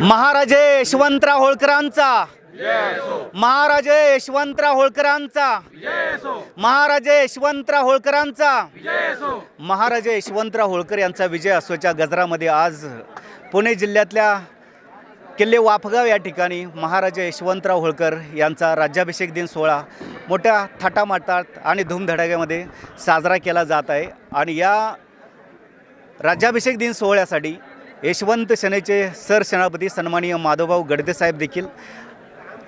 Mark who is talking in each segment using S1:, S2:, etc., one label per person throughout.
S1: महाराजे यशवंतराव होळकरांचा. महाराजे यशवंतराव होळकरांचा. महाराजे यशवंतराव होळकरांचा. महाराजे यशवंतराव होळकर यांचा विजय असोच्या गजरामध्ये आज पुणे जिल्ह्यातल्या किल्ले वाफगाव या ठिकाणी महाराजा यशवंतराव होळकर यांचा राज्याभिषेक दिन सोहळा मोठ्या थाटामाटात आणि धूमधडाक्यामध्ये साजरा केला जात आहे. आणि या राज्याभिषेक दिन सोहळ्यासाठी यशवंत सेनेचे सरसेनापती सन्माननीय माधवभाऊ गडदेसाहेब देखील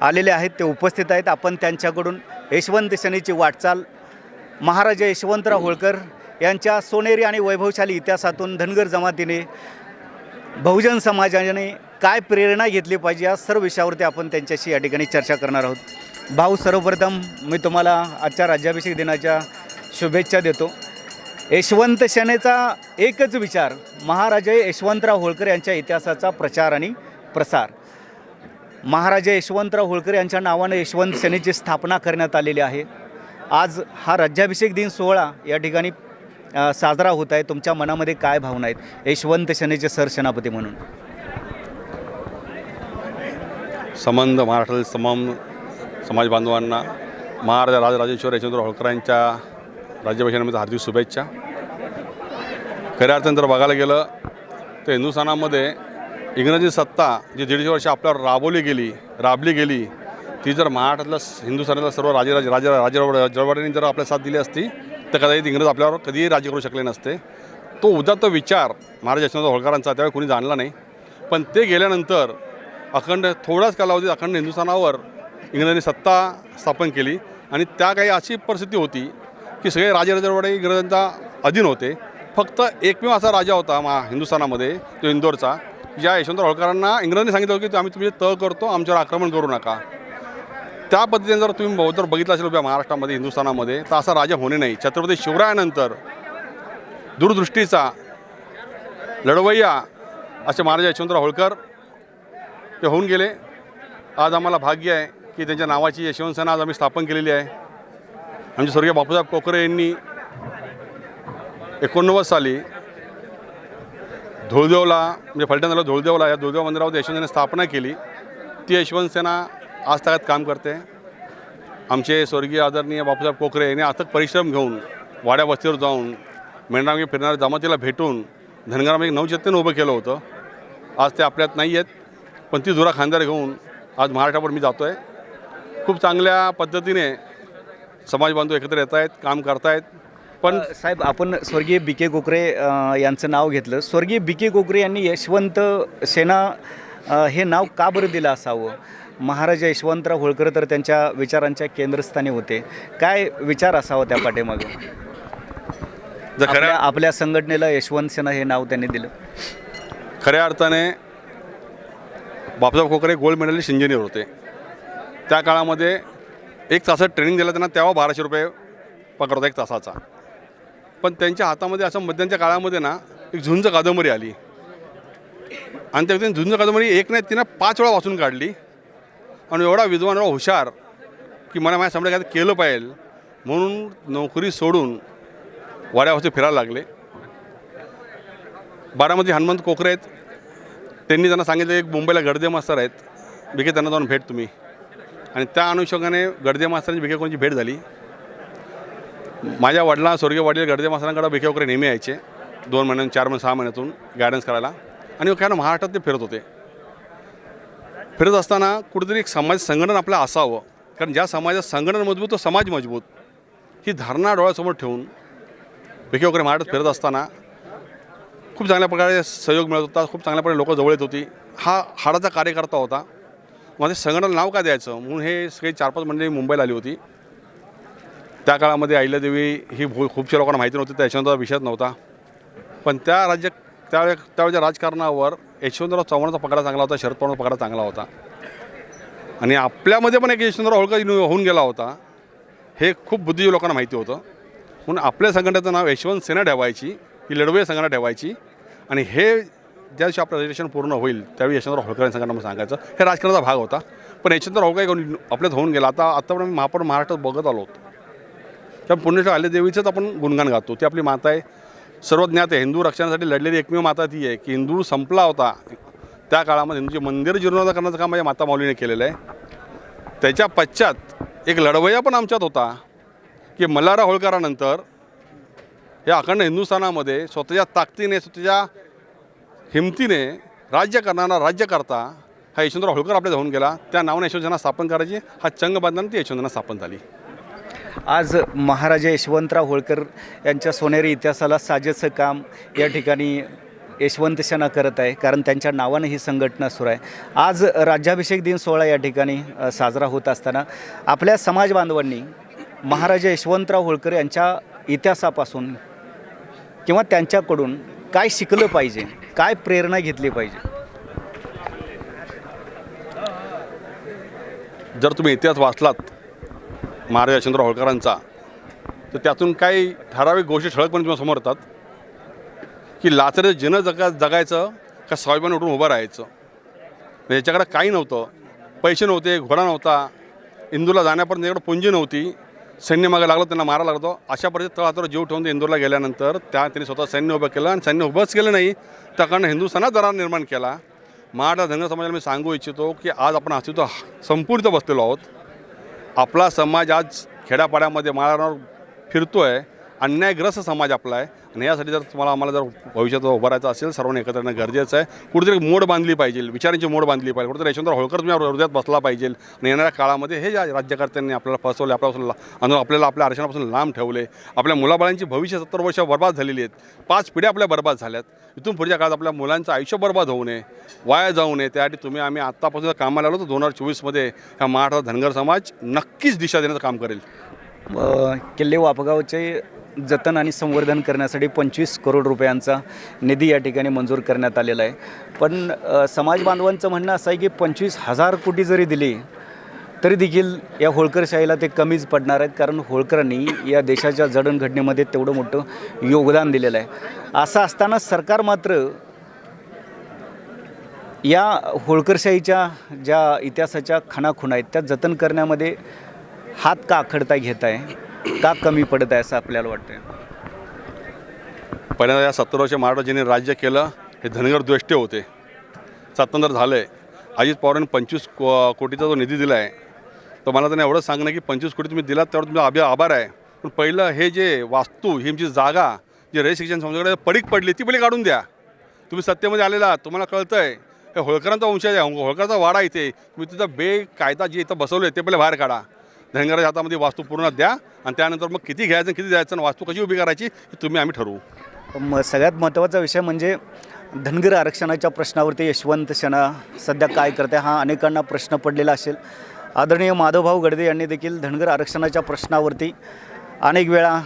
S1: आलेले आहेत ते उपस्थित आहेत. आपण त्यांच्याकडून यशवंत सेनेची वाटचाल महाराजा यशवंतराव होळकर यांच्या सोनेरी आणि वैभवशाली इतिहासातून धनगर जमातीने बहुजन समाजाने काय प्रेरणा घेतली पाहिजे या सर्व विषयावरती आपण त्यांच्याशी या ठिकाणी चर्चा करणार आहोत. भाऊ सर्वप्रथम मी तुम्हाला आजच्या राज्याभिषेक दिनाच्या शुभेच्छा देतो. यशवंत सेनेचा एकच विचार महाराजे यशवंतराव होळकर यांच्या इतिहासाचा प्रचार आणि प्रसार. महाराजे यशवंतराव होळकर यांच्या नावानं यशवंत सेनेची स्थापना करण्यात आलेली आहे. आज हा राज्याभिषेक दिन सोहळा या ठिकाणी साजरा होत आहे. तुमच्या मनामध्ये काय भावना आहेत? यशवंत सेनेचे सरसेनापती म्हणून.
S2: संबंध महाराष्ट्रातील तमाम समाज बांधवांना महाराजा राजराजेश्वर यशवंतराव होळकरांच्या राज्यभाषांमध्ये हार्दिक शुभेच्छा. खऱ्या अर्थाने जर बघायला गेलं तर हिंदुस्थानामध्ये इंग्रजी सत्ता जी दीडशे वर्ष आपल्यावर राबवली गेली राबली गेली ती जर महाराष्ट्रातल्या हिंदुस्थानातल्या सर्व राजे राजा राजे राजवाड्यांनी जर आपल्या साथ दिली असती तर कदाचित इंग्रज आपल्यावर कधीही राज्य करू शकले नसते. तो उदात्त विचार महाराज यशवंत होळकरांचा त्यावेळी कोणी जाणला नाही. पण ते गेल्यानंतर अखंड थोड्याच कालावधीत अखंड हिंदुस्थानावर इंग्रजांनी सत्ता स्थापन केली आणि त्या काही अशी परिस्थिती होती की सगळे राजेराजवाडे इंग्रजांच्या अधीन होते. फक्त एकमेव असा राजा होता मा हिंदुस्थानामध्ये तो इंदोरचा ज्या यशवंतराव होळकरांना इंग्रजांनी सांगितलं होतं की आम्ही तुमचे तळ करतो आमच्यावर आक्रमण करू नका. त्या पद्धतीने जर तुम्ही बहुतर बघितलं असेल उभ्या महाराष्ट्रामध्ये हिंदुस्थानामध्ये तर असा राजा होणे नाही. छत्रपती शिवरायानंतर दूरदृष्टीचा लढवय्या असे महाराजा यशवंतराव होळकर ते होऊन गेले. आज आम्हाला भाग्य आहे की त्यांच्या नावाची यशवंत सेना आज आम्ही स्थापन केलेली आहे. आमचे स्वर्गीय बापूसाहेब कोकरे यांनी एकोणनव्वद साली धुळदेवला म्हणजे झालं धुळदेवला या धुळदेव मंदिरावर यशवंतने स्थापना केली. ती यशवंत सेना आज तागात काम करते. आमचे स्वर्गीय आदरणीय बापूसाहेब कोकरे यांनी अथक परिश्रम घेऊन वाड्या वस्तीवर जाऊन मेंढरांगे फिरणाऱ्या जमातीला भेटून धनगरामध्ये एक नवचैतन्य उभं केलं होतं. आज ते आपल्यात नाही आहेत पण ती धुरा खांद्यावर घेऊन आज महाराष्ट्रावर मी जातो आहे खूप चांगल्या पद्धतीने समाज बांधव एकत्र येत आहेत काम करतायत. पण
S1: साहेब आपण स्वर्गीय बी के कोकरे अ, यांचं नाव घेतलं. स्वर्गीय बी के कोकरे यांनी यशवंत सेना अ, हे नाव का बरं दिलं असावं? महाराजा यशवंतराव होळकर तर त्यांच्या विचारांच्या केंद्रस्थानी होते. काय विचार असावा त्या पाठीमागं?
S2: जर
S1: आपल्या
S2: खऱ्या
S1: आपल्या संघटनेला यशवंत सेना हे नाव त्यांनी दिलं.
S2: खऱ्या अर्थाने बापसाहेब कोकरे गोल्ड मेडलिस्ट इंजिनियर होते. त्या काळामध्ये एक तासात ट्रेनिंग दिलं त्यांना तेव्हा बाराशे रुपये पगार होता एक तासाचा. पण त्यांच्या हातामध्ये असं मध्यांच्या काळामध्ये ना एक झुंज कादंबरी आली. आणि त्या व्यक्तीने झुंज कादंबरी एक नाही तिनं पाच वेळा वाचून काढली. आणि एवढा विद्वान एवढा हुशार की मला माझ्या समजा काय केलं पाहिजे. म्हणून नोकरी सोडून वाड्यावरती फिरायला लागले. बारामती हनुमंत कोकरे आहेत त्यांनी त्यांना सांगितलं एक मुंबईला गडदे मास्तर आहेत. बिके त्यांना जाऊन भेट तुम्ही. आणि त्या अनुषंगाने गडदे मास्तरांची बिके भेट झाली. माझ्या वडिला स्वर्गीय वडील गडदे मास्तरांकडे भिके वगैरे नेहमी यायचे दोन महिन्यातून चार महिने सहा महिन्यातून गायडन्स करायला. आणि काय ना महाराष्ट्रात ते फिरत होते. फिरत असताना कुठेतरी एक समाज संघटन आपलं असावं. कारण ज्या समाजात संघटन मजबूत तो समाज मजबूत. ही धारणा डोळ्यासमोर ठेवून भिके वगैरे महाराष्ट्रात फिरत असताना खूप चांगल्या प्रकारे सहयोग मिळत होता खूप चांगल्या प्रकारे लोकं जवळ येत होती. हा हाडाचा कार्यकर्ता होता. माझे संघटनाला नाव का द्यायचं? म्हणून हे सगळे चार पाच मंडळी मुंबईला आली होती. त्या काळामध्ये अहिल्यादेवी ही भू खूपशा लोकांना माहिती नव्हती त्या यशवंतराव विषयच नव्हता. पण त्या राज्य त्यावेळे त्यावेळेच्या राजकारणावर यशवंतराव चव्हाणाचा पकडा चांगला होता शरद पवारचा पकडा चांगला होता. आणि आपल्यामध्ये पण एक यशवंतराव होळकर होऊन गेला होता. हे खूप बुद्धिजीवी लोकांना माहिती होतं. म्हणून आपल्या संघटनेचं नाव यशवंत सेना ठेवायची ही लढवय संघटना ठेवायची. आणि हे ज्या दिवशी आपलं रजिस्ट्रेशन पूर्ण होईल त्यावेळी यशवंतराव होळकर यांच्या सांगायचं. हे राजकारणाचा भाग होता. पण यशवंतराव होळकर आपल्यात होऊन गेला. आता आतापर्यंत महापौर महाराष्ट्रात बघत आलो होतो. त्या पुण्यच्या आलेदेवीचंच आपण गुणगान गातो. ती आपली माता आहे. सर्व ज्ञात आहे. हिंदू रक्षणासाठी लढलेली एकमेव माता ती आहे. की हिंदू संपला होता. त्या काळामध्ये हिंदूचे मंदिर जीर्णोद्धार करण्याचं काम माझ्या माता माऊलीने केलेलं आहे. त्याच्या पश्चात एक लढवया पण आमच्यात होता. की मल्हारा होळकरानंतर या अखंड हिंदुस्थानामध्ये स्वतःच्या ताकदीने स्वतःच्या हिमतीने राज्य करणारा राज्यकर्ता हा यशवंतराव होळकर आपल्या जाऊन गेला. त्या नावाने यशवंतना स्थापन करायची. हा चंग बांधल्यानं ती यशवंतना स्थापन झाली.
S1: आज महाराजा यशवंतराव होळकर यांच्या सोनेरी इतिहासाला साजेचं काम या ठिकाणी यशवंत सेना करत आहे कारण त्यांच्या नावानं ही संघटना सुरू आहे. आज राज्याभिषेक दिन सोहळा या ठिकाणी साजरा होत असताना आपल्या समाज बांधवांनी महाराजा यशवंतराव होळकर यांच्या इतिहासापासून किंवा त्यांच्याकडून काय शिकलं पाहिजे? काय प्रेरणा घेतली पाहिजे?
S2: जर तुम्ही इतिहास वाचलात महाराज यशवंतराव होळकरांचा तर त्यातून काही ठराविक गोष्टी ठळकपणे तुम्हाला समोर येतात की लाचरे जिनं जगा जगायचं का स्वाभिमान उठून उभं राहायचं? म्हणजे याच्याकडे काही नव्हतं. पैसे नव्हते घोडा नव्हता. इंदूरला जाण्यापर्यंत त्याच्याकडे पुंजी नव्हती. सैन्य मागे लागलं त्यांना मारा लागतो अशा परिस्थितीत तळातर जीव ठेवून इंदूरला गेल्यानंतर त्या त्यांनी स्वतः सैन्य उभं केलं आणि सैन्य उभंच केलं नाही. त्याकडनं हिंदुस्थानात दरार निर्माण केला. मराठा धनगर समाजाला मी सांगू इच्छितो की आज आपण अस्तित्व संपूर्ण बसलेलो आहोत. आपला समाज आज खेड्यापाड्यामध्ये माळावर फिरतो आहे अन्यायग्रस्त समाज आपला आहे. आणि यासाठी जर तुम्हाला आम्हाला जर भविष्यात उभं राहायचं असेल सर्वांनी एकत्र येणं गरजेचं आहे. कुठेतरी मोड बांधली पाहिजे विचारांची मोड बांधली पाहिजे. कुठेतरी यशवंतराव होळकर तुम्ही हृदयात बसला पाहिजे. आणि येणाऱ्या काळामध्ये हे ज्या राज्यकर्त्यांनी आपल्याला फसवले आपल्यापासून आणि आपल्याला आपल्या आरक्षणापासून लांब ठेवले आपल्या मुलाबाळांची भविष्य सत्तर वर्ष बर्बाद झालेली आहेत. पाच पिढ्या आपल्या बर्बाद झाल्यात. इथून पुढच्या काळात आपल्या मुलांचं आयुष्य बर्बाद होऊ नये वाया जाऊ नये. त्यासाठी तुम्ही आम्ही आत्तापासून कामाला आलो तर दोन हजार चोवीसमध्ये ह्या मराठा धनगर समाज नक्कीच दिशा देण्याचं काम करेल.
S1: किल्ले वापगावचे जतन आणि संवर्धन करण्यासाठी पंचवीस करोड रुपयांचा निधी या ठिकाणी मंजूर करण्यात आलेला आहे. पण समाज बांधवांचं म्हणणं असं आहे की पंचवीस हजार कोटी जरी दिली तरी देखील या होळकरशाहीला ते कमीच पडणार आहेत. कारण होळकरांनी या देशाच्या जडणघडणीमध्ये तेवढं मोठं योगदान दिलेलं आहे. असं असताना सरकार मात्र या होळकरशाहीच्या ज्या इतिहासाच्या खणाखुणा आहेत त्या जतन करण्यामध्ये हात का आखडता घेत आहे का कमी पडत आहे असं आपल्याला वाटतं
S2: पहिल्यांदा या सत्तर वर्ष महाराष्ट्र राज्य केलं हे धनगर द्वेष्टे होते. स्वातंत्र्य झालं. आहे अजित पवारांनी पंचवीस को कोटीचा जो निधी दिला आहे तर मला त्यांना एवढं सांगणं की पंचवीस कोटी तुम्ही दिलात त्यावर तुमचा अभ्या आभार आहे. पण पहिलं हे जे वास्तू ही जी जागा जी रयत शिक्षण संस्थेकडे पडीक पडली ती पहिले काढून द्या. तुम्ही सत्तेमध्ये आलेला तुम्हाला कळतं आहे हे होळकरांचा वंशज आहे होळकरांचा वाडा इथे. तुम्ही तिथं बेकायदा जे इथं बसवले ते पहिले बाहेर काढा. धनगराच्या हातामध्ये वास्तू पूर्ण द्या आणि त्यानंतर मग किती घ्यायचं किती द्यायचं आणि वास्तू कशी उभी करायची हे तुम्ही आम्ही ठरवू.
S1: म सगळ्यात महत्त्वाचा विषय म्हणजे धनगर आरक्षणाच्या प्रश्नावरती यशवंत सेना सध्या काय करते हा अनेकांना प्रश्न पडलेला असेल. आदरणीय माधवभाऊ गडदे यांनी देखील धनगर आरक्षणाच्या प्रश्नावरती अनेक वेळा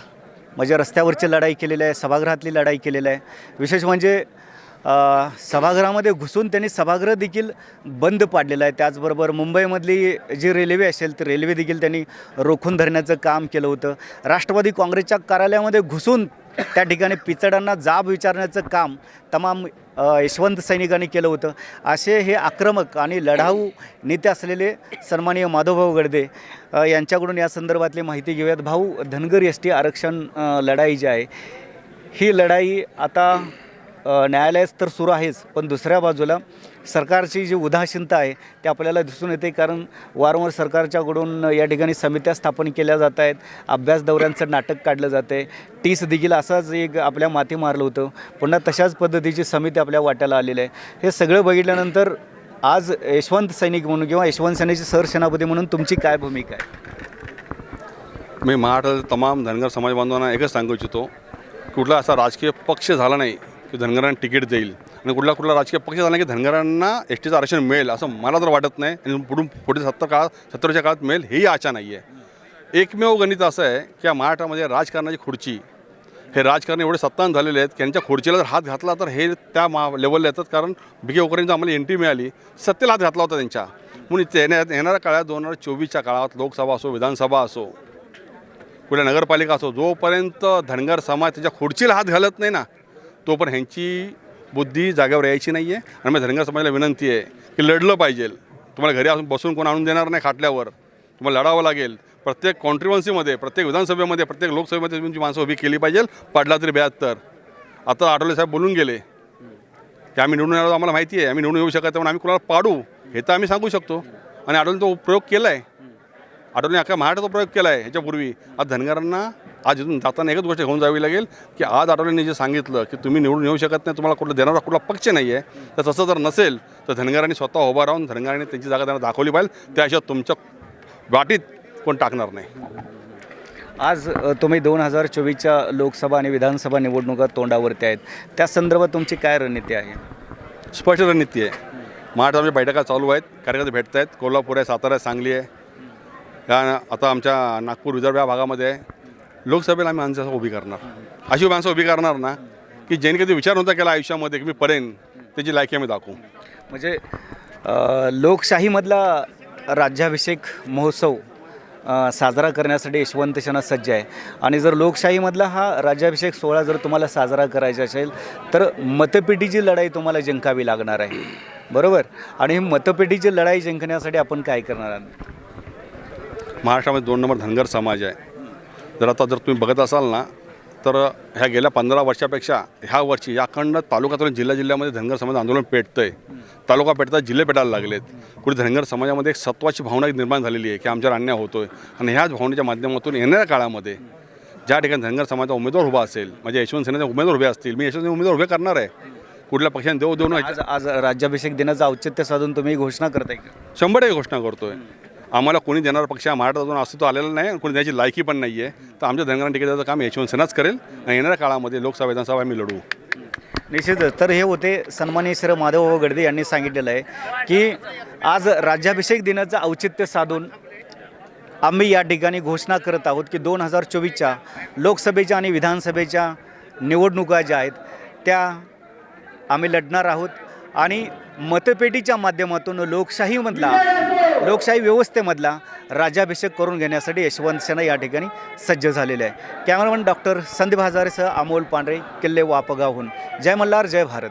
S1: म्हणजे रस्त्यावरची लढाई केलेली आहे सभागृहातली लढाई केलेली आहे. विशेष म्हणजे सभागृहामध्ये घुसून त्यांनी सभागृह देखील बंद पाडलेलं आहे. त्याचबरोबर मुंबईमधली जी रेल्वे असेल तर रेल्वे देखील त्यांनी रोखून धरण्याचं काम केलं होतं. राष्ट्रवादी काँग्रेसच्या कार्यालयामध्ये घुसून त्या ठिकाणी पिचडांना जाब विचारण्याचं काम तमाम यशवंत सैनिकांनी केलं होतं. असे हे आक्रमक आणि लढाऊ नेते असलेले सन्माननीय माधवभाऊ गडदे यांच्याकडून या संदर्भातली माहिती घेऊयात. भाऊ धनगर एस टी आरक्षण लढाई जी आहे ही लढाई आता अ, तर सुरू आहेच पण दुसऱ्या बाजूला सरकारची जी उदासीनता आहे ते आपल्याला दिसून येते. कारण वारंवार सरकारच्याकडून या ठिकाणी समित्या स्थापन केल्या जात आहेत. अभ्यास दौऱ्यांचं नाटक काढलं जातं आहे टीस देखील असाच एक आपल्या माती मारलं होतं. पुन्हा तशाच पद्धतीची समिती आपल्या वाट्याला आलेली आहे. हे सगळं बघितल्यानंतर आज यशवंत सैनिक म्हणून किंवा यशवंत सैनिकचे सरसेनापती म्हणून तुमची काय भूमिका आहे?
S2: मी महाराष्ट्रातील तमाम धनगर समाज बांधवांना एकच सांगू इच्छितो. कुठला असा राजकीय पक्ष झाला नाही की धनगरांना तिकीट देईल. आणि कुठला कुठला राजकीय पक्ष झाला नाही की धनगरांना एस टीचं आरक्षण मिळेल असं मला तर वाटत नाही. आणि पुढून पुढे सत्तर काळात सत्तरच्या काळात मिळेल हेही आशा नाही आहे एकमेव गणित असं आहे की या महाराष्ट्रामध्ये राजकारणाची खुर्ची हे राजकारण एवढे सत्तान झालेले आहेत की यांच्या खुर्चीला जर हात घातला तर हे त्या मा लेवलला येतात. कारण बिगे ओकरेंची आम्हाला एंट्री मिळाली सत्तेला हात घातला होता त्यांच्या. म्हणून इथे येण्या येणाऱ्या काळात दोन हजार चोवीसच्या काळात लोकसभा असो विधानसभा असो कुठल्या नगरपालिका असो जोपर्यंत धनगर समाज त्याच्या खुर्चीला हात घालत नाही ना तोपर्यंत ह्यांची बुद्धी जागेवर यायची नाही आहे आणि मग धनगर समाजाला विनंती आहे की लढलं पाहिजे. तुम्हाला घरी असून बसून कोण आणून देणार नाही खाटल्यावर. तुम्हाला लढावं लागेल. प्रत्येक कॉन्ट्रिब्युन्सीमध्ये प्रत्येक विधानसभेमध्ये प्रत्येक लोकसभेमध्ये तुमची माणसं उभी केली पाहिजे. पडला तरी ब्याहत्तर. आता आठवले साहेब बोलून गेले. की आम्ही निवडून आलो आम्हाला माहिती आहे. आम्ही निवडून येऊ शकत म्हणून आम्ही कुणाला पाडू हे तर आम्ही सांगू शकतो. आणि आठवले तो प्रयोग केला आहे आठवले अख्खा महाराष्ट्राचा प्रयोग केला आहे ह्याच्यापूर्वी आज धनगरांना आज इथून जाताना एकच गोष्ट घेऊन जावी लागेल की आज आठवलेने जे सांगितलं की तुम्ही निवडून येऊ शकत नाही तुम्हाला कुठला देणारा कुठला पक्ष नाही आहे तर तसं जर नसेल तर धनगरांनी स्वतः उभा राहून धनगरांनी त्यांची जागा त्यांना दाखवली पाहिजे. त्याशिवाय तुमच्या वाटीत कोण टाकणार नाही.
S1: आज तुम्ही दोन हजार चोवीसच्या लोकसभा आणि विधानसभा निवडणुका तोंडावरती आहेत. त्या संदर्भात तुमची काय रणनीती आहे?
S2: स्पष्ट रणनीती आहे. महाराष्ट्रामध्ये बैठका चालू आहेत कार्यकर्ते भेटत आहेत कोल्हापूर आहे सातारा आहे सांगली आहे. या आता आमच्या नागपूर विदर्भ या भागामध्ये आहे लोकसभेला आम्ही माणसं उभी करणार. अशी माणसं उभी करणार ना की ज्यांनी कधी विचार नव्हता केला आयुष्यामध्ये की मी पडेन त्याची लायकी आम्ही दाखवू.
S1: म्हणजे लोकशाहीमधला राज्याभिषेक महोत्सव साजरा करण्यासाठी यशवंत सेना सज्ज आहे. आणि जर लोकशाहीमधला हा राज्याभिषेक सोहळा जर तुम्हाला साजरा करायचा असेल तर मतपेटीची लढाई तुम्हाला जिंकावी लागणार आहे. बरोबर? आणि मतपेटीची लढाई जिंकण्यासाठी आपण काय करणार आहोत?
S2: महाराष्ट्रामध्ये दोन नंबर धनगर समाज आहे. जर आता जर तुम्ही बघत असाल ना तर ह्या गेल्या पंधरा वर्षापेक्षा ह्या वर्षी या अखंड तालुक्यातून जिल्हा जिल्ह्यामध्ये धनगर समाज आंदोलन पेटतं आहे तालुका पेटतात जिल्हे पेटायला लागलेत. कुठे धनगर समाजामध्ये एक सत्वाची भावना एक निर्माण झालेली आहे की आमच्यावर अन्याय होतो आहे आणि ह्याच भावनेच्या माध्यमातून येणाऱ्या काळामध्ये ज्या ठिकाणी धनगर समाजाचा उमेदवार उभा असेल म्हणजे यशवंत सेनेचे उमेदवार उभे असतील मी यशवंत उमेदवार उभे करणार आहे. कुठल्या पक्षाने देऊ देऊ
S1: आज आज राज्याभिषेक दिनाचं औचित्य साधून तुम्ही घोषणा करताय का?
S2: शंभर टक्के घोषणा करतोय. आम्हाला कोणी देणारा पक्ष हा महाराष्ट्रात अजून अस्तित्व आलेला नाही कोणी द्यायची लायकी पण नाही आहे. तर आमच्या धनगरान तिकीट काम यशवंत सिन्हाच करेल आणि येणाऱ्या काळामध्ये लोकसभा विधानसभा आम्ही लढवू.
S1: निश्चितच तर हे होते सन्माननीय श्री माधवभाऊ गडदे यांनी सांगितलेलं आहे की आज राज्याभिषेक दिनाचं औचित्य साधून आम्ही या ठिकाणी घोषणा करत आहोत की दोन हजार चोवीसच्या लोकसभेच्या आणि विधानसभेच्या निवडणुका ज्या आहेत त्या आम्ही लढणार आहोत. आणि मतपेटीच्या माध्यमातून लोकशाहीमधला लोकशाही व्यवस्थेमधला राज्याभिषेक करून घेण्यासाठी यशवंत सेना या ठिकाणी सज्ज झालेले आहे. कॅमेरामन डॉक्टर संदीप हजारेसह अमोल पांढरे किल्ले वापगावहून. जय मल्हार जय भारत.